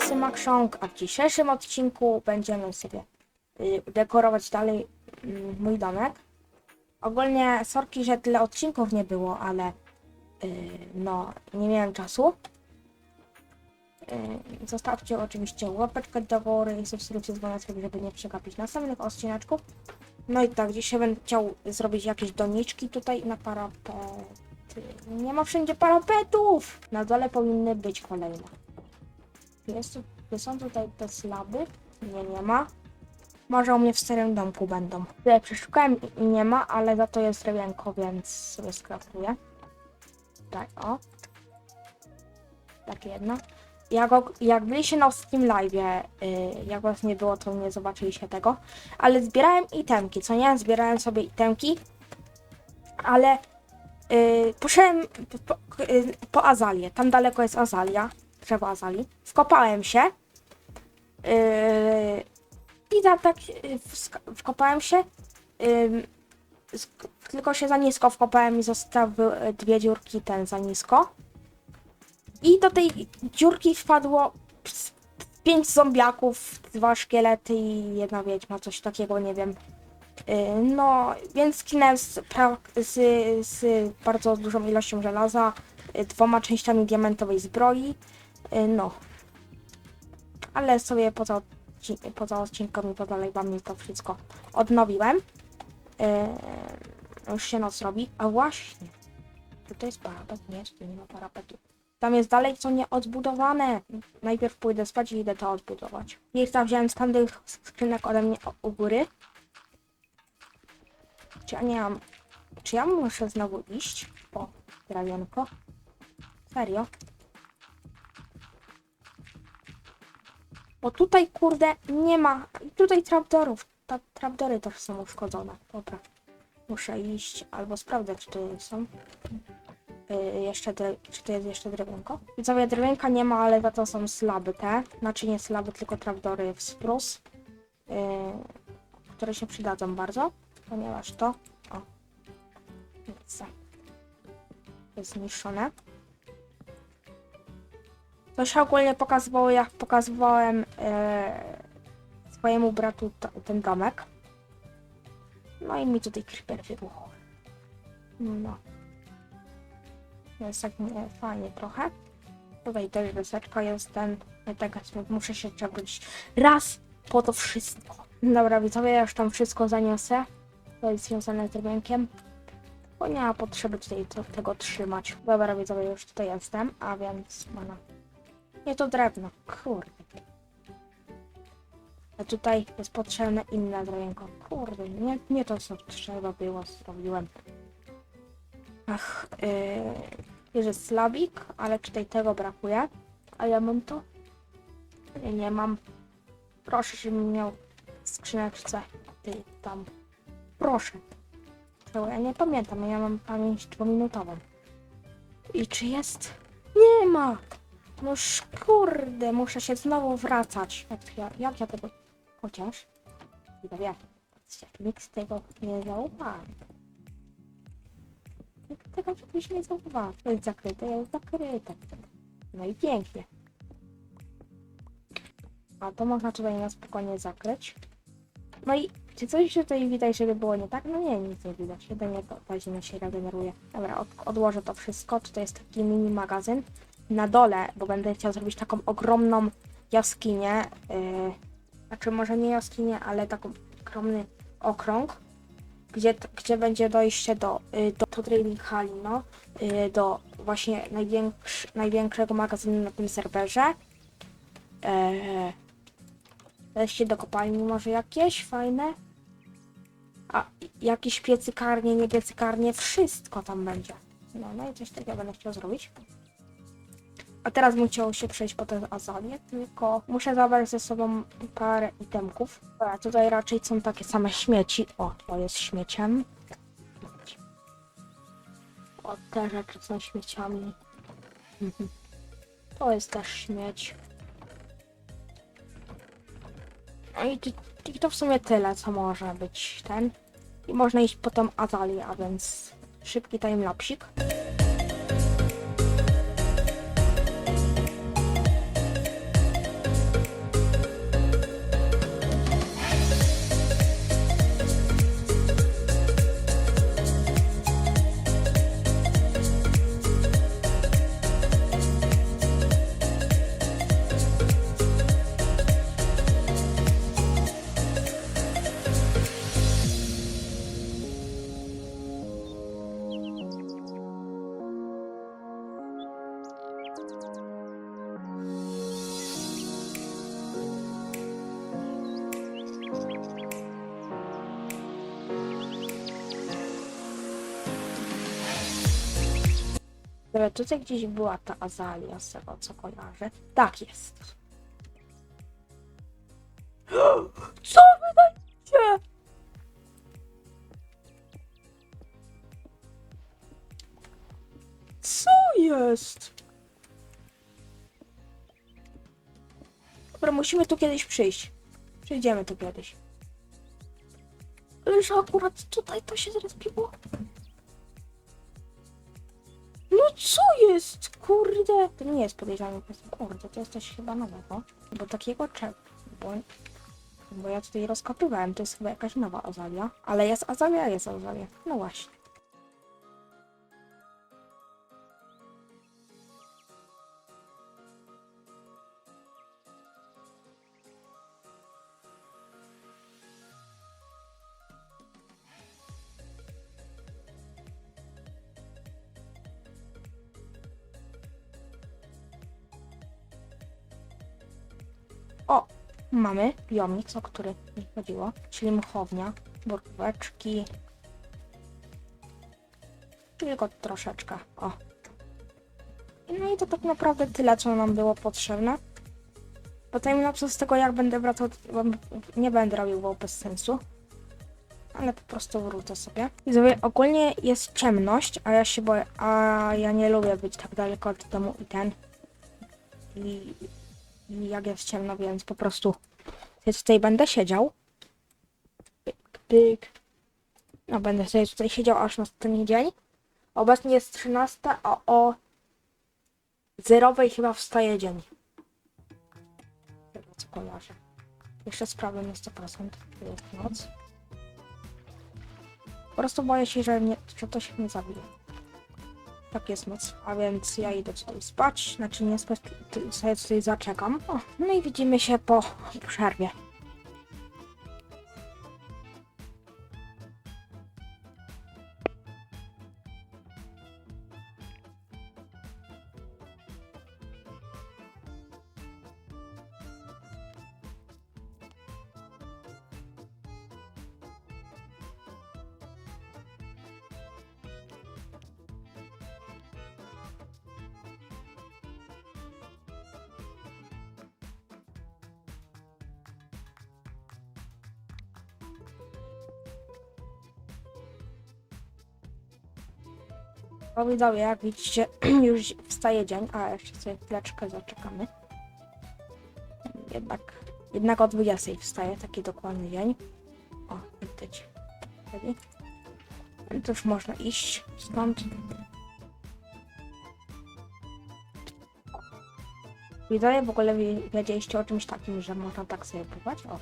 jestem Makszong, a w dzisiejszym odcinku będziemy sobie y, dekorować dalej y, mój domek. Ogólnie sorki, że tyle odcinków nie było, ale y, no, nie miałem czasu. Y, Zostawcie oczywiście łapeczkę do góry i subskrypcję z dzwoneczkiem, żeby nie przegapić następnych odcineczków. No i tak, dzisiaj będę chciał zrobić jakieś doniczki tutaj na parapet. Nie ma wszędzie parapetów! Na dole powinny być kolejne. Jest, są tutaj te slaby? Nie, nie ma. Może u mnie w starym domku będą. Tutaj przeszukałem i- nie ma, ale za to jest drewienko, więc sobie skraftuję. Tak, o. Takie jedno. Jak, jak byliście na Steam Live, yy, jak was nie było, to nie zobaczyliście tego. Ale zbierałem itemki, co nie? Zbierałem sobie itemki. Ale yy, poszedłem po, po, po azalię. Tam daleko jest azalia. Drzewo azalii. Wkopałem się. Yy, I tak, tak wkopałem się. Yy, tylko się za nisko wkopałem i zostały dwie dziurki ten za nisko. I do tej dziurki wpadło pięć zombiaków, dwa szkielety i jedna wiedźma, coś takiego, nie wiem. Yy, No, więc skinąłem z, z, z bardzo dużą ilością żelaza, dwoma częściami diamentowej zbroi. Y, No. Ale sobie poza, odci- poza odcinkami, poza live'ami to wszystko odnowiłem. Yy, Już się noc robi. A właśnie. To jest parapet? Nie, tu nie ma parapetu. Tam jest dalej co nie odbudowane. Najpierw pójdę spać i idę to odbudować. Tam wziąłem z tamtych skrzynek ode mnie o- u góry. Czy ja nie mam... Czy ja muszę znowu iść po drawienko? Serio? Bo tutaj, kurde, nie ma... Tutaj trapdorów. Ta, trapdory też są uszkodzone. Dobra. Muszę iść albo sprawdzać, czy to są. Yy, jeszcze. Czy to jest jeszcze drewienko? Widzowie, drewienka nie ma, ale za to są slaby te. Znaczy nie slaby, tylko trapdory w sprus. Yy, które się przydadzą bardzo, ponieważ to... O. Nic. Jest zniszczone. To się ogólnie pokazywało, jak pokazywałem e, swojemu bratu ten domek. No i mi tutaj creeper wybuchł. No. Jest tak nie, fajnie trochę. Tutaj też wyseczka jest ten. ja Tak, muszę się czegoś raz po to wszystko. Dobra, widzowie, ja już tam wszystko zaniosę. To jest związane z rybękiem. Bo nie ma potrzeby tutaj tego trzymać. Dobra, widzowie, już tutaj jestem, a więc mana. Nie to drewno, kurde. A tutaj jest potrzebne inne drewienko. Kurde, nie, nie to co trzeba było, zrobiłem. Ach, yy, jest slabik, ale tutaj tego brakuje. A ja mam to? Nie, nie mam. Proszę, żebym miał w skrzyneczce. Ty tam. Proszę. Ja nie pamiętam, ja mam pamięć dwuminutową. I czy jest? Nie ma! No kurde, muszę się znowu wracać. Jak ja, jak ja tego... Chociaż... Wie. Patrzcie, Nikt z tego nie zauważy. Nikt tego czegoś nie zauważy. To jest zakryte, jest zakryte. No i pięknie. A to można tutaj na spokojnie zakryć. No i czy coś tutaj widać, żeby było nie tak? No nie, nic nie widać. Jedynie to ziemia się regeneruje. Dobra, od, odłożę to wszystko. Tutaj jest taki mini magazyn. Na dole, bo będę chciał zrobić taką ogromną jaskinię. Yy, znaczy może nie jaskinię, ale taką ogromny okrąg. Gdzie, gdzie będzie dojście do, yy, do, do trading hali, no. Yy, do właśnie największ, największego magazynu na tym serwerze. Yy, Wejście do kopalni może jakieś fajne. A jakieś piecykarnie, nie piecykarnie, wszystko tam będzie. No, no i coś takiego będę chciał zrobić. A teraz bym chciał się przejść po tę azalię, tylko muszę zabrać ze sobą parę itemków. A tutaj raczej są takie same śmieci. O, to jest śmieciem. O, te rzeczy są śmieciami. To jest też śmieć. No i to w sumie tyle, co może być ten. I można iść po tą azalię, a więc szybki timelapsik. Ale tutaj gdzieś była ta azalia, z tego co kojarzę. Tak jest. Co wy dajcie? Co jest? Dobra, musimy tu kiedyś przyjść. Przyjdziemy tu kiedyś. Że akurat tutaj to się zrespiło? No co jest? Kurde. To nie jest jest- Kurde, to jest coś chyba nowego. Bo takiego czego? Bo, bo ja tutaj rozkopywałem. To jest chyba jakaś nowa azalia. Ale jest azalia, jest azalia. No właśnie. Mamy biomix, o który mi chodziło. Czyli muchownia, boróweczki. Tylko troszeczkę. O. No i to tak naprawdę tyle, co nam było potrzebne. Bo timelapse z tego, jak będę wracał, nie będę robił, bo bez sensu. Ale po prostu wrócę sobie. Widzowie, ogólnie jest ciemność, a ja się boję, a ja nie lubię być tak daleko od domu i ten. I, i jak jest ciemno, więc po prostu tutaj będę siedział. Pyk, pyk. No, będę sobie tutaj siedział aż następny dzień. Obecnie jest 13, a o zerowej chyba wstaje dzień. Co kojarzę. Jeszcze sprawdzę na 100%. To jest noc. Po prostu boję się, że, mnie, że to się nie zabije. Tak jest noc, a więc ja idę tutaj spać, znaczy nie spać, sobie tutaj zaczekam. O, no i widzimy się po przerwie. Widzowie, jak widzicie, już wstaje dzień, a jeszcze sobie chwileczkę zaczekamy. Jednak, jednak o 20 wstaje, taki dokładny dzień. O, widać. To już można iść stąd. Widzowie, w ogóle wi- wiedzieliście o czymś takim, że można tak sobie pływać? O.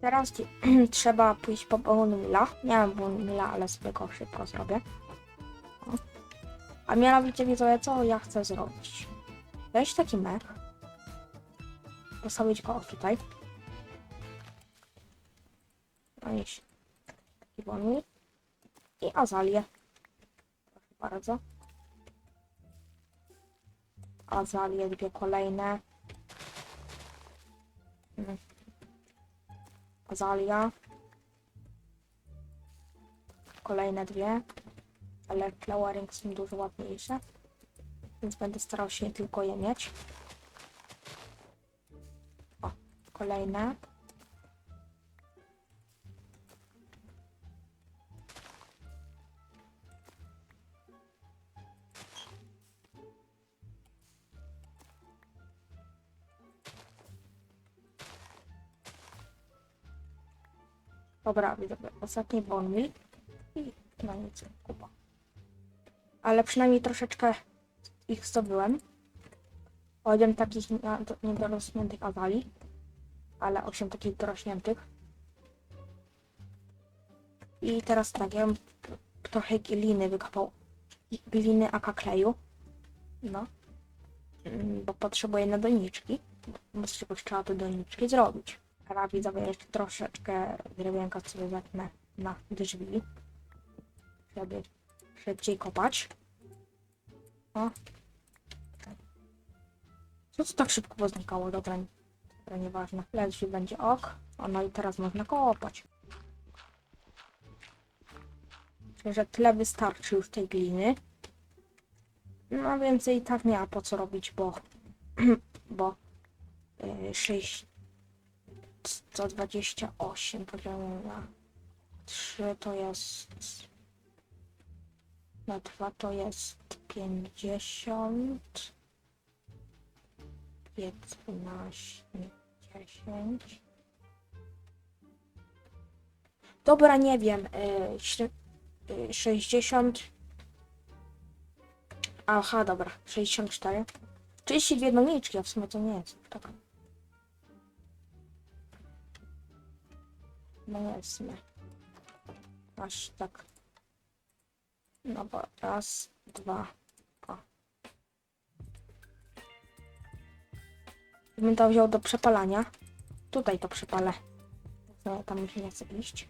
Teraz trzeba pójść po bone mila. Nie mam ale sobie go szybko zrobię. A mianowicie widzowie, co ja chcę zrobić? Weź taki mech. Postawić go tutaj. No i taki bonus. I azalię. Proszę bardzo. Azalie, dwie kolejne. Mm. Azalia. Kolejne dwie ale flowering są dużo ładniejsze. Więc będę starał się tylko je mieć. O, kolejne. Dobra, widzę. Ostatni bonmil. I na nic kupa ale przynajmniej troszeczkę ich zdobyłem. 8 takich niedorośniętych awali, ale 8 takich dorośniętych. I teraz tak, ja bym trochę gliny wykopał. Gliny aka kleju. No. Mm, Bo potrzebuję na doniczki. Bo z trzeba te doniczki zrobić. Teraz jeszcze troszeczkę drewienka sobie zetnę na drzwi. Żeby szybciej kopać. O. Co to tak szybko poznikało? Dobra, dobra nieważne. Ledwie będzie ok. O, no i teraz można kopać. Myślę, że tyle wystarczy już tej gliny. No więcej i tak nie ma po co robić, bo bo y, 6 128 podzielone na 3 to jest na 2 to jest 50 15 10 Dobra, nie wiem. Y, śre- y, 60 Aha, dobra, 64 32 doniczki, a w sumie to nie jest tak. No nie. Aż tak. No bo raz, dwa, o. Gdybym to wziął do przepalania. Tutaj to przepalę. No, tam mi się nie chce iść.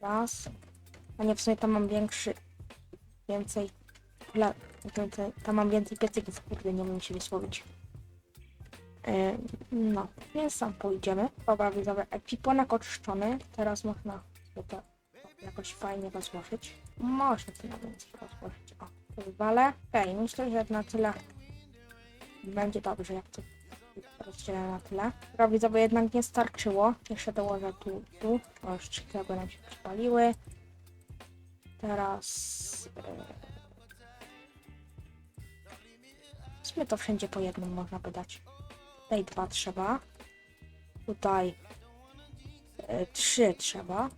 Raz. A nie, w sumie tam mam większy... Więcej... Dla, więcej tam mam więcej piecyków, kurde, nie umiem się wysłowić. No, więc tam pójdziemy. Dobra, widzowie, ekwipunek oczyszczony. Teraz można to fajnie rozłożyć. Można to na więcej rozłożyć. O, wywalę. Okej, myślę, że na tyle będzie dobrze, jak to rozdzielę na tyle. Dobra, widzowie, jednak nie starczyło. Jeszcze dołożę tu, tu. O, już trzy kraby nam się przypaliły. Teraz... Yy, to wszędzie po jednym można by dać. Tutaj dwa trzeba. Tutaj e, trzy trzeba.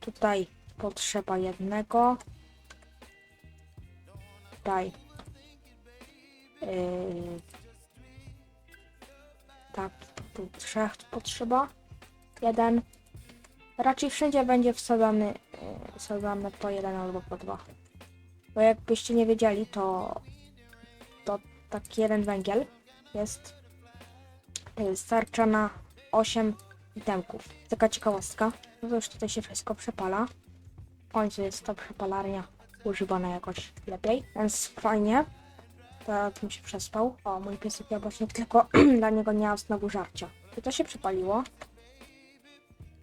Tutaj potrzeba jednego. Tutaj. Yy, tak, tu trzech potrzeba. Jeden. Raczej wszędzie będzie wsadzany, yy, wsadzany po jeden albo po dwa. Bo jakbyście nie wiedzieli, to, to taki jeden węgiel jest yy, starcza na 8 itemków. Taka ciekawostka. No to już tutaj się wszystko przepala. W końcu jest ta przepalarnia używana jakoś lepiej, więc fajnie. Teraz bym się przespał. O, mój piesek jabłecznik, tylko dla niego nie ma znowu żarcia. Czy to się przepaliło?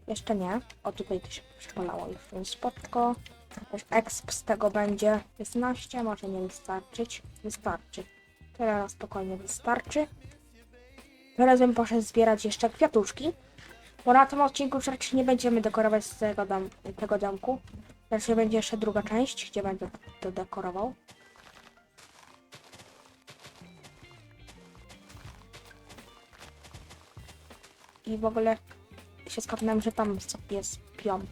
Jeszcze nie. O, tutaj to się przepalało już, więc spotko. Też exp z tego będzie 15, może nie wystarczyć. Wystarczy. Teraz spokojnie wystarczy. Teraz bym poszedł zbierać jeszcze kwiatuszki. Bo na tym odcinku raczej nie będziemy dekorować z tego, dom, tego domku. Raczej będzie jeszcze druga część, gdzie będę to dekorował. I w ogóle się skapnąłem, że tam jest pion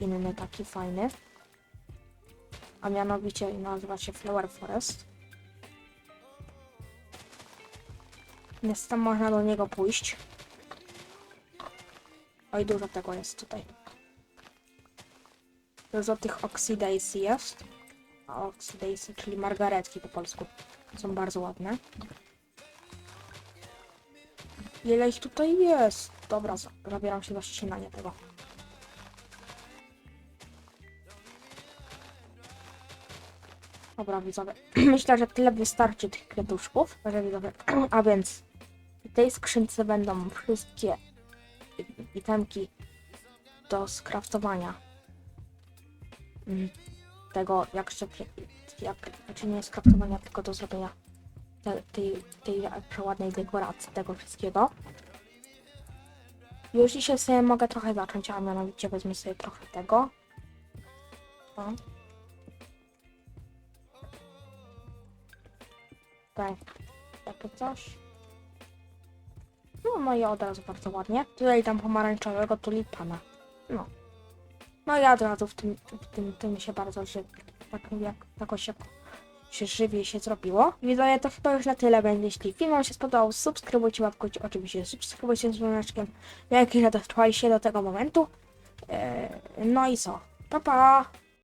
inny taki fajny. A mianowicie nazywa się Flower Forest. Więc tam można do niego pójść. Oj, dużo tego jest tutaj. Dużo tych Oxidace'y jest. A czyli margaretki po polsku. Są bardzo ładne. Ile ich tutaj jest? Dobra, za- zabieram się za ścinanie tego. Dobra, widzowie. Myślę, że tyle wystarczy tych kwiatuszków. Dobra, widzowie. A więc w tej skrzynce będą wszystkie itemki do skraftowania mm, tego, jak się, jak, znaczy nie skraftowania, tylko do zrobienia te, tej, tej przeładnej dekoracji tego wszystkiego. Już dzisiaj sobie mogę trochę zacząć, a mianowicie wezmę sobie trochę tego. O. Tak, takie coś. No, i od razu bardzo ładnie. Tutaj tam pomarańczowego tulipana. No. No i od razu w tym, w tym, tym się bardzo żywi. Tak jak jakoś jak się żywie się zrobiło. Widzowie, to chyba już na tyle będzie. Jeśli film wam się spodobał, subskrybujcie, łapkujcie oczywiście, subskrybujcie z dzwoneczkiem. Jak ile dotrwaliście do tego momentu. Eee, no i co? Pa pa!